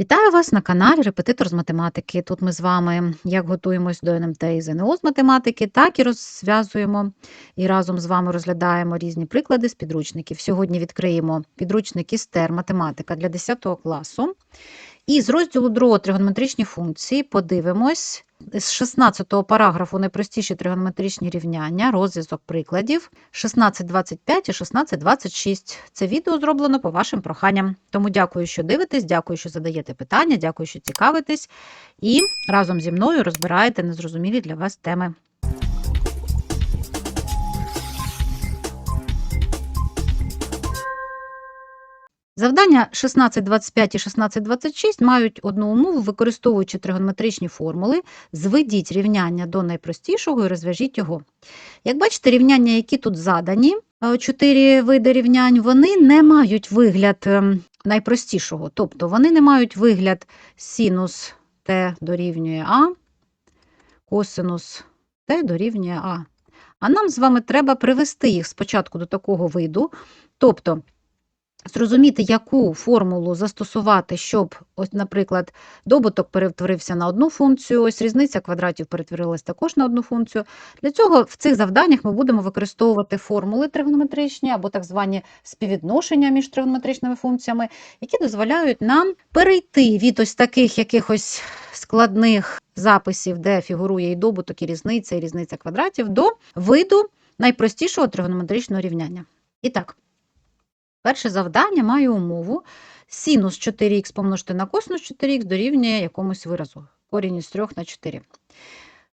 Вітаю вас на каналі Репетитор з математики. Тут ми з вами як готуємось до НМТ і ЗНО з математики, так і розв'язуємо і разом з вами розглядаємо різні приклади з підручників. Сьогодні відкриємо підручник істер математика для 10 класу. І з розділу 2 тригонометричні функції подивимось з 16 параграфу найпростіші тригонометричні рівняння, розв'язок прикладів 16.25 і 16.26. Це відео зроблено по вашим проханням. Тому дякую, що дивитесь, дякую, що задаєте питання, дякую, що цікавитесь. І разом зі мною розбираєте незрозумілі для вас теми. Завдання 16.25 і 16.26 мають одну умову, використовуючи тригонометричні формули, зведіть рівняння до найпростішого і розв'яжіть його. Як бачите, рівняння, які тут задані, е, чотири види рівнянь, вони не мають вигляд ем, найпростішого. Тобто вони не мають вигляд синус t дорівнює А, косинус t дорівнює А. А нам з вами треба привести їх спочатку до такого виду. Тобто зрозуміти, яку формулу застосувати, щоб, ось, наприклад, добуток перетворився на одну функцію, ось різниця квадратів перетворилась також на одну функцію. Для цього в цих завданнях ми будемо використовувати формули тригонометричні або так звані співвідношення між тригонометричними функціями, які дозволяють нам перейти від ось таких якихось складних записів, де фігурує і добуток, і різниця, і різниця квадратів, до виду найпростішого тригонометричного рівняння. І так. Перше завдання має умову синус 4х помножити на косинус 4х дорівнює якомусь виразу, корінь із 3 на 4.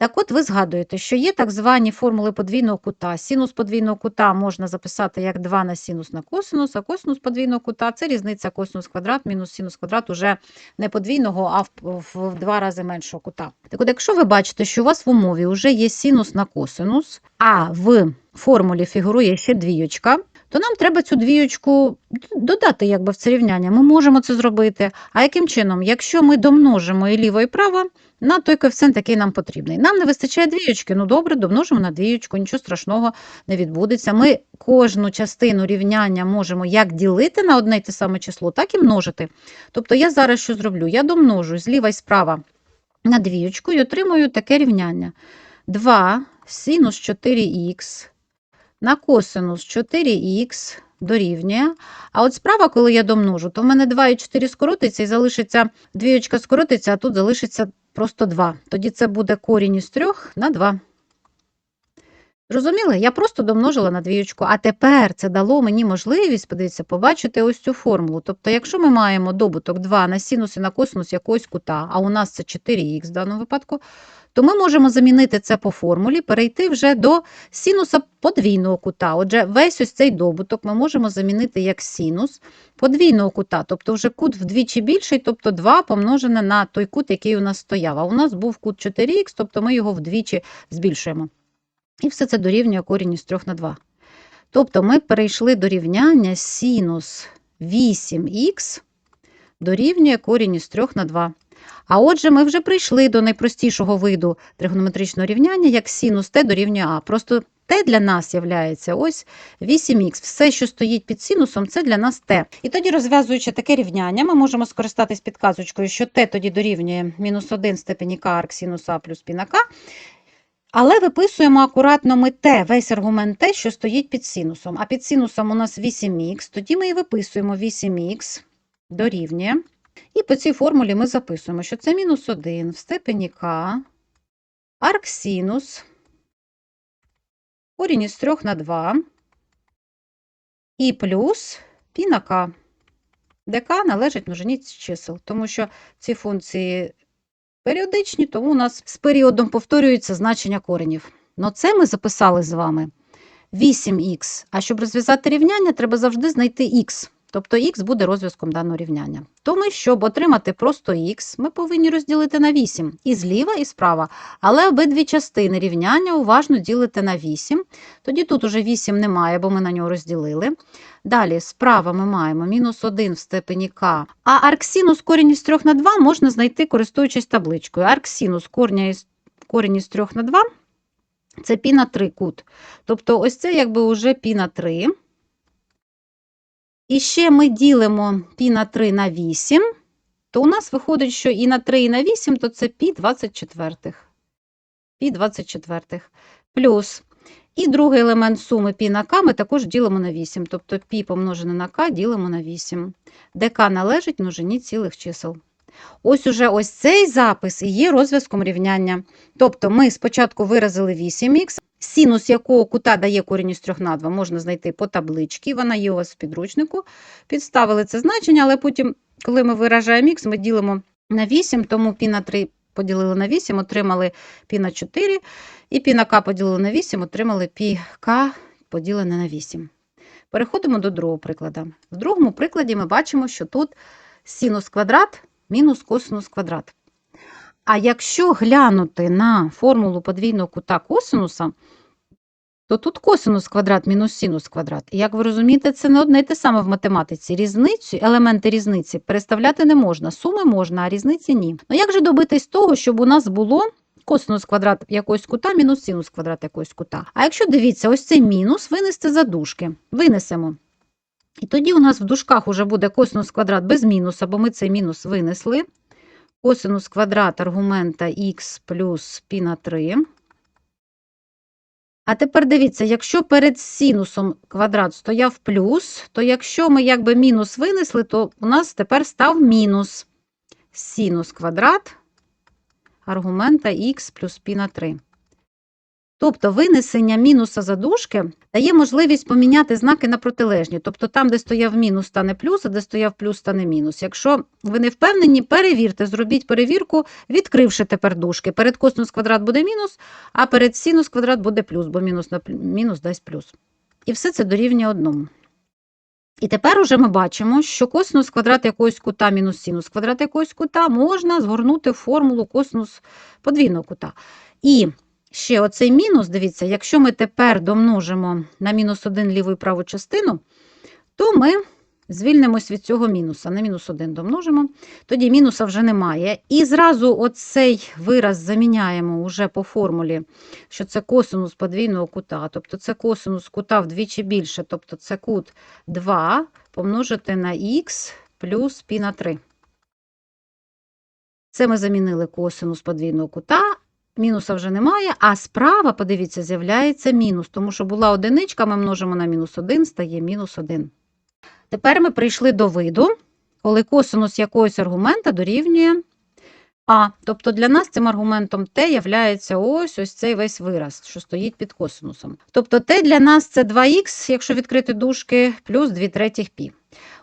Так от ви згадуєте, що є так звані формули подвійного кута. Синус подвійного кута можна записати як 2 на синус на косинус, а косинус подвійного кута це різниця косинус квадрат мінус синус квадрат уже не подвійного, а в, в, в два рази меншого кута. Так от, якщо ви бачите, що у вас в умові вже є синус на косинус, а в формулі фігурує ще двійочка, то нам треба цю двіючку додати якби, в це рівняння. Ми можемо це зробити. А яким чином? Якщо ми домножимо і ліво, і право на той коефіцієнт, який нам потрібний. Нам не вистачає двіючки, ну добре, домножимо на двіючку, нічого страшного не відбудеться. Ми кожну частину рівняння можемо як ділити на одне й те саме число, так і множити. Тобто я зараз що зроблю? Я домножу зліва і справа на двіючку і отримую таке рівняння. 2 синус 4х на косинус 4х дорівнює. А от справа, коли я домножу, то в мене 2 і 4 скоротиться і залишиться, двієчка скоротиться, а тут залишиться просто 2. Тоді це буде корінь із 3 на 2. Зрозуміли? Я просто домножила на двієчку. А тепер це дало мені можливість, подивіться, побачити ось цю формулу. Тобто, якщо ми маємо добуток 2 на синус і на косинус якогось кута, а у нас це 4х в даному випадку, то ми можемо замінити це по формулі, перейти вже до синуса подвійного кута. Отже, весь ось цей добуток ми можемо замінити як синус подвійного кута, тобто вже кут вдвічі більший, тобто 2 помножене на той кут, який у нас стояв. А у нас був кут 4х, тобто ми його вдвічі збільшуємо. І все це дорівнює корінь із 3 на 2. Тобто ми перейшли до рівняння синус 8х дорівнює корінь із 3 на 2. А отже, ми вже прийшли до найпростішого виду тригонометричного рівняння, як синус t дорівнює А. Просто t для нас є ось 8х. Все, що стоїть під синусом, це для нас t. І тоді, розв'язуючи таке рівняння, ми можемо скористатись підказочкою, що t тоді дорівнює мінус 1 степені k арк синус А плюс піна k. Але виписуємо акуратно ми t, весь аргумент t, що стоїть під синусом. А під синусом у нас 8х, тоді ми і виписуємо 8х дорівнює. І по цій формулі ми записуємо, що це мінус 1 в степені k, арксинус, корінь із 3 на 2, і плюс пі на k, де k належить множині чисел, тому що ці функції періодичні, тому у нас з періодом повторюється значення коренів. Ну це ми записали з вами 8х, а щоб розв'язати рівняння, треба завжди знайти х. Тобто х буде розв'язком даного рівняння. Тому, щоб отримати просто х, ми повинні розділити на 8 і зліва, і справа. Але обидві частини рівняння уважно ділити на 8. Тоді тут уже 8 немає, бо ми на нього розділили. Далі справа ми маємо мінус 1 в степені k. А арксинус корінь із 3 на 2 можна знайти, користуючись табличкою. Арксинус корінь із 3 на 2 це пі на 3 кут. Тобто, ось це якби вже пі на 3. І ще ми ділимо пі на 3 на 8. то у нас виходить, що і на 3, і на 8, то це пі 24. Пі 24. Плюс. І другий елемент суми пі на к ми також ділимо на 8. Тобто пі помножене на к ділимо на 8, де к належить множині цілих чисел. Ось уже ось цей запис і є розв'язком рівняння. Тобто ми спочатку виразили 8х, синус якого кута дає корінь із 3 на 2, можна знайти по табличці, вона є у вас в підручнику. Підставили це значення, але потім, коли ми виражаємо х, ми ділимо на 8, тому пі на 3 поділили на 8, отримали пі на 4, і пі на к поділили на 8, отримали к поділене на 8. Переходимо до другого прикладу. В другому прикладі ми бачимо, що тут синус квадрат мінус косинус квадрат. А якщо глянути на формулу подвійного кута косинуса, то тут косинус квадрат мінус синус квадрат. І як ви розумієте, це не одне й те саме в математиці. Різницю, елементи різниці переставляти не можна. Суми можна, а різниці ні. Ну як же добитись того, щоб у нас було косинус квадрат якогось кута мінус синус квадрат якогось кута? А якщо дивіться, ось цей мінус винести за дужки. Винесемо. І тоді у нас в дужках уже буде косинус квадрат без мінуса, бо ми цей мінус винесли. Косинус квадрат аргумента х плюс пі на 3. А тепер дивіться, якщо перед синусом квадрат стояв плюс, то якщо ми якби мінус винесли, то у нас тепер став мінус синус квадрат аргумента х плюс π на 3. Тобто винесення мінуса за дужки дає можливість поміняти знаки на протилежні. Тобто там, де стояв мінус, стане плюс, а де стояв плюс, стане мінус. Якщо ви не впевнені, перевірте, зробіть перевірку, відкривши тепер дужки. Перед косинус квадрат буде мінус, а перед синус квадрат буде плюс, бо мінус на мінус дасть плюс. І все це дорівнює одному. І тепер уже ми бачимо, що косинус квадрат якогось кута мінус синус квадрат якогось кута можна згорнути в формулу косинус подвійного кута. І ще оцей мінус, дивіться, якщо ми тепер домножимо на мінус 1 ліву і праву частину, то ми звільнимось від цього мінуса. На мінус 1 домножимо, тоді мінуса вже немає. І зразу оцей вираз заміняємо уже по формулі, що це косинус подвійного кута, тобто це косинус кута вдвічі більше, тобто це кут 2 помножити на х плюс пі на 3. Це ми замінили косинус подвійного кута, мінуса вже немає, а справа, подивіться, з'являється мінус, тому що була одиничка, ми множимо на мінус 1, стає мінус 1. Тепер ми прийшли до виду, коли косинус якогось аргумента дорівнює а. Тобто для нас цим аргументом t являється ось ось цей весь вираз, що стоїть під косинусом. Тобто t для нас це 2х, якщо відкрити дужки, плюс 2 третіх пі.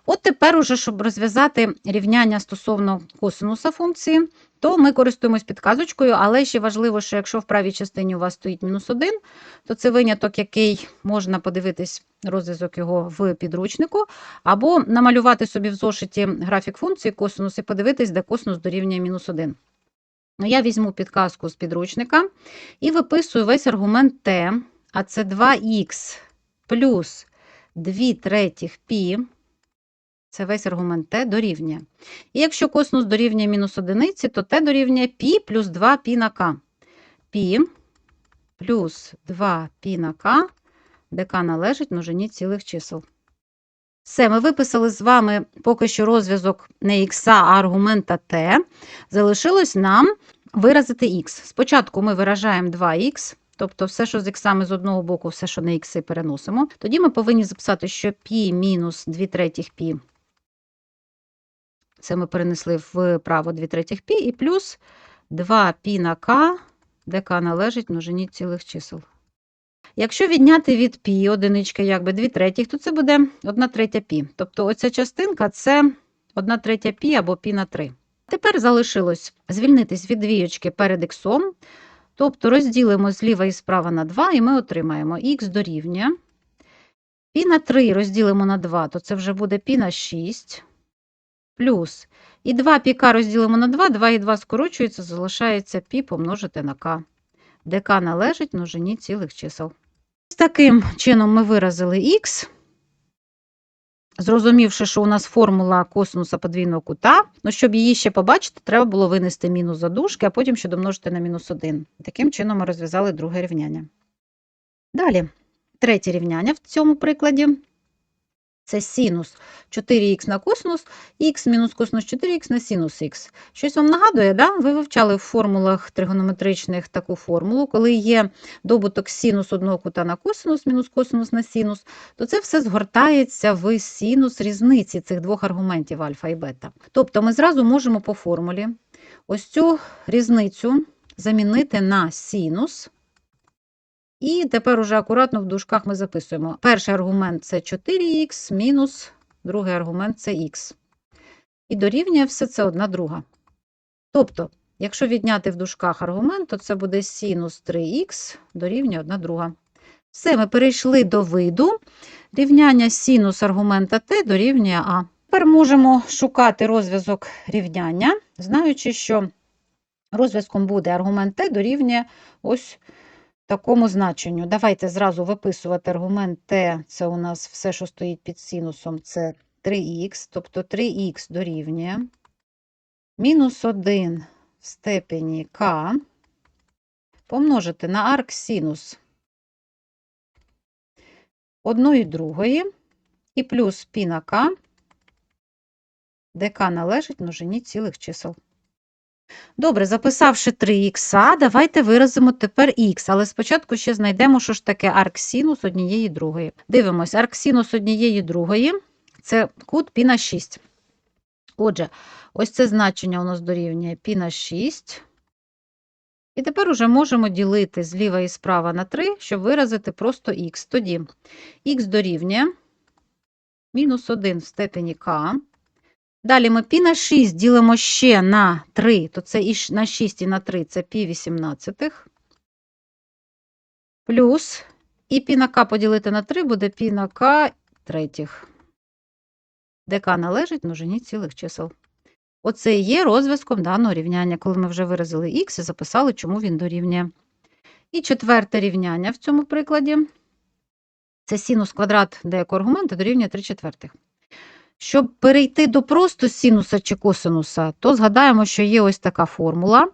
От тепер, уже, щоб розв'язати рівняння стосовно косинуса функції, то ми користуємось підказочкою, але ще важливо, що якщо в правій частині у вас стоїть мінус 1, то це виняток, який можна подивитись розв'язок його в підручнику, або намалювати собі в зошиті графік функції косинус і подивитись, де косинус дорівнює мінус 1. Ну, я візьму підказку з підручника і виписую весь аргумент t, а це 2х плюс 2 третіх пі. Це весь аргумент Т дорівнює. І якщо косинус дорівнює мінус одиниці, то Т дорівнює пі плюс 2 пі на К. Пі плюс 2 пі на К, де К належить множині цілих чисел. Все, ми виписали з вами поки що розв'язок не х, а аргумента Т. Залишилось нам виразити х. Спочатку ми виражаємо 2х. Тобто все, що з іксами з одного боку, все, що на ікси переносимо. Тоді ми повинні записати, що пі мінус 2 третіх пі це ми перенесли вправо 2 третіх пі, і плюс 2 пі на к, де к належить множині цілих чисел. Якщо відняти від пі одинички, якби 2 третіх, то це буде 1 третя пі. Тобто оця частинка це 1 третя пі або пі на 3. Тепер залишилось звільнитись від двієчки перед іксом, тобто розділимо зліва і справа на 2, і ми отримаємо х дорівнює. Пі на 3 розділимо на 2, то це вже буде пі на 6 плюс. І 2 піка розділимо на 2, 2 і 2 скорочується, залишається пі помножити на к, де належить множині цілих чисел. Ось таким чином ми виразили х, зрозумівши, що у нас формула косинуса подвійного кута, ну, щоб її ще побачити, треба було винести мінус за дужки, а потім ще домножити на мінус 1. Таким чином ми розв'язали друге рівняння. Далі, третє рівняння в цьому прикладі. Це синус 4х на косинус, х мінус косинус 4х на синус х. Щось вам нагадує, да? ви вивчали в формулах тригонометричних таку формулу, коли є добуток синус одного кута на косинус, мінус косинус на синус, то це все згортається в синус різниці цих двох аргументів альфа і бета. Тобто ми зразу можемо по формулі ось цю різницю замінити на синус. І тепер уже акуратно в дужках ми записуємо. Перший аргумент це 4х мінус другий аргумент це х. І дорівнює все це одна друга. Тобто, якщо відняти в дужках аргумент, то це буде синус 3х дорівнює 1 друга. Все, ми перейшли до виду. Рівняння синус аргумента t дорівнює а. Тепер можемо шукати розв'язок рівняння, знаючи, що розв'язком буде аргумент t дорівнює ось такому значенню. Давайте зразу виписувати аргумент t, це у нас все, що стоїть під синусом, це 3х, тобто 3х дорівнює мінус 1 в степені k помножити на арк синус одної другої і плюс пі на k, де k належить множині цілих чисел. Добре, записавши 3х, давайте виразимо тепер х, але спочатку ще знайдемо, що ж таке арксинус однієї другої. Дивимось, арксинус однієї другої це кут π на 6. Отже, ось це значення у нас дорівнює π на 6. І тепер уже можемо ділити зліва і справа на 3, щоб виразити просто х. Тоді х дорівнює мінус 1 в степені k. Далі ми пі на 6 ділимо ще на 3, то це і на 6 і на 3 це пі 18. Плюс і пі на к поділити на 3 буде пі на к третіх. Де к належить множині цілих чисел. Оце і є розв'язком даного рівняння, коли ми вже виразили х і записали, чому він дорівнює. І четверте рівняння в цьому прикладі це синус квадрат деякого аргументу дорівнює 3 четвертих. Щоб перейти до просто синуса чи косинуса, то згадаємо, що є ось така формула.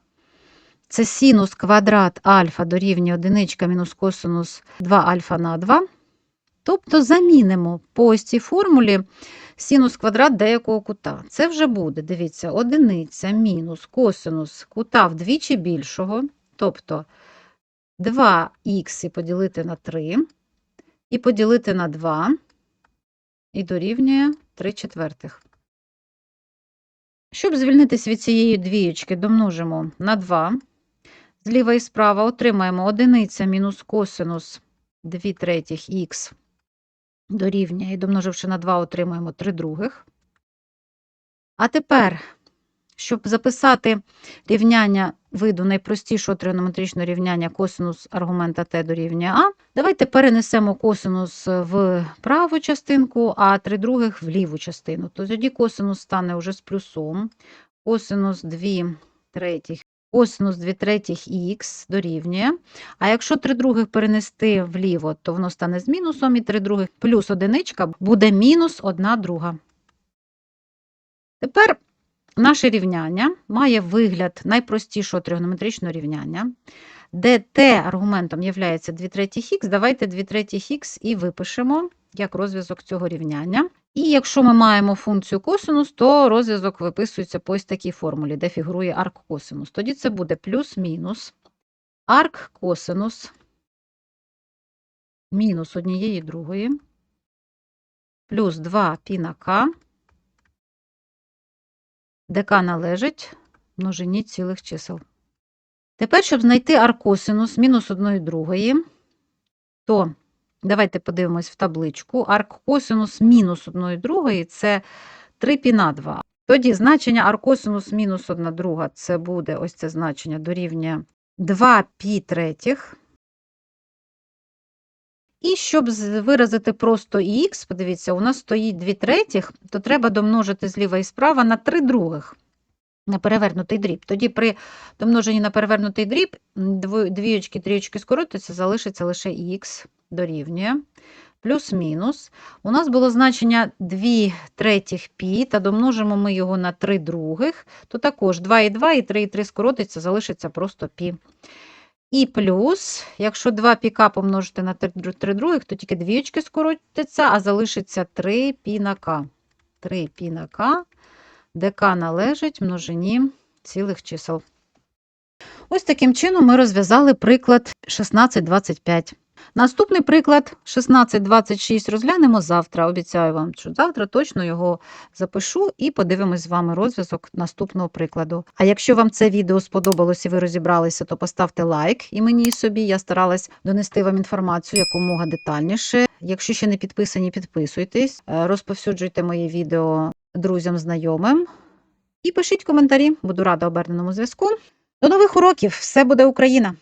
Це синус квадрат альфа дорівнює одиничка мінус косинус 2 альфа на 2. Тобто замінимо по ось цій формулі синус квадрат деякого кута. Це вже буде, дивіться, одиниця мінус косинус кута вдвічі більшого, тобто 2х поділити на 3, і поділити на 2, і дорівнює 3 четвертих. Щоб звільнитися від цієї двієчки, домножимо на 2. Зліва і справа отримаємо одиниця мінус косинус 2 третіх х дорівнює, і домноживши на 2, отримаємо 3 других. А тепер, щоб записати рівняння виду найпростішого тригонометричного рівняння косинус аргумента t дорівнює а, давайте перенесемо косинус в праву частинку, а 3 других в ліву частину. Тоді косинус стане вже з плюсом. Косинус 2 третіх, косинус 2 третіх х дорівнює. А якщо 3 других перенести вліво, то воно стане з мінусом, і 3 других плюс одиничка буде мінус 1 друга. Тепер Наше рівняння має вигляд найпростішого тригонометричного рівняння, де t аргументом є 2 третіх х, давайте 2 третіх х і випишемо як розв'язок цього рівняння. І якщо ми маємо функцію косинус, то розв'язок виписується по ось такій формулі, де фігурує арк косинус. Тоді це буде плюс-мінус арк косинус мінус однієї другої, плюс 2 пі на k, ДК належить множині цілих чисел. Тепер, щоб знайти аркосинус мінус 1 другої, то давайте подивимось в табличку. Аркосинус мінус 1 другої – це 3 пі на 2. Тоді значення аркосинус мінус 1 друга – це буде ось це значення дорівнює 2 пі третіх. І щоб виразити просто х, подивіться, у нас стоїть 2 третіх, то треба домножити зліва і справа на 3 других, на перевернутий дріб. Тоді при домноженні на перевернутий дріб дво- двієчки, трієчки залишиться лише х дорівнює. Плюс-мінус. У нас було значення 2 третіх пі, та домножимо ми його на 3 других, то також 2 і 2, і 3 і 3 скоротиться, залишиться просто пі. І плюс, якщо 2 піка помножити на 3 других, то тільки двічки скоротяться, а залишиться 3 пі на к. 3 пі на к, де к належить множині цілих чисел. Ось таким чином ми розв'язали приклад 1625. Наступний приклад 1626 розглянемо завтра. Обіцяю вам, що завтра точно його запишу і подивимось з вами розв'язок наступного прикладу. А якщо вам це відео сподобалось і ви розібралися, то поставте лайк і мені і собі. Я старалась донести вам інформацію якомога детальніше. Якщо ще не підписані, підписуйтесь, е, розповсюджуйте моє відео друзям, знайомим і пишіть коментарі. Буду рада оберненому зв'язку. До нових уроків! Все буде Україна!